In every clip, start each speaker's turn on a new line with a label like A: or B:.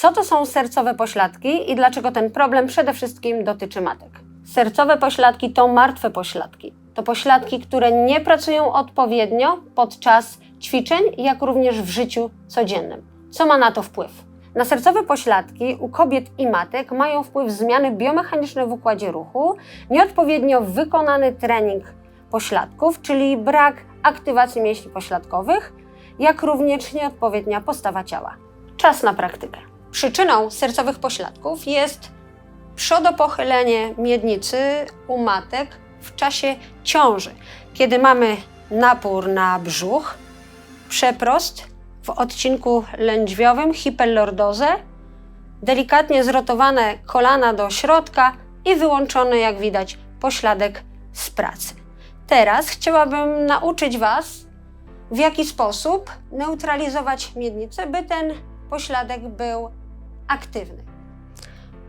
A: Co to są sercowe pośladki i dlaczego ten problem przede wszystkim dotyczy matek? Sercowe pośladki to martwe pośladki. To pośladki, które nie pracują odpowiednio podczas ćwiczeń, jak również w życiu codziennym. Co ma na to wpływ? Na sercowe pośladki u kobiet i matek mają wpływ zmiany biomechaniczne w układzie ruchu, nieodpowiednio wykonany trening pośladków, czyli brak aktywacji mięśni pośladkowych, jak również nieodpowiednia postawa ciała. Czas na praktykę. Przyczyną sercowych pośladków jest przodopochylenie miednicy u matek w czasie ciąży, kiedy mamy napór na brzuch, przeprost w odcinku lędźwiowym, hiperlordozę, delikatnie zrotowane kolana do środka i wyłączony, jak widać, pośladek z pracy. Teraz chciałabym nauczyć Was, w jaki sposób neutralizować miednicę, by ten pośladek był aktywny.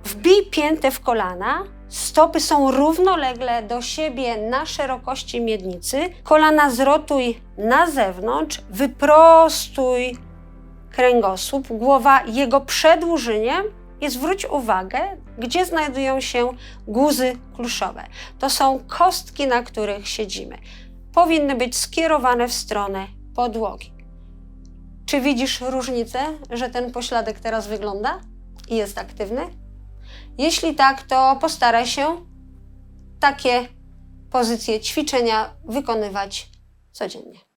A: Wbij piętę w kolana, stopy są równolegle do siebie na szerokości miednicy, kolana zrotuj na zewnątrz, wyprostuj kręgosłup, głowa jego przedłużeniem i zwróć uwagę, gdzie znajdują się guzy kluszowe. To są kostki, na których siedzimy. Powinny być skierowane w stronę podłogi. Czy widzisz różnicę, że ten pośladek teraz wygląda i jest aktywny? Jeśli tak, to postaraj się takie pozycje ćwiczenia wykonywać codziennie.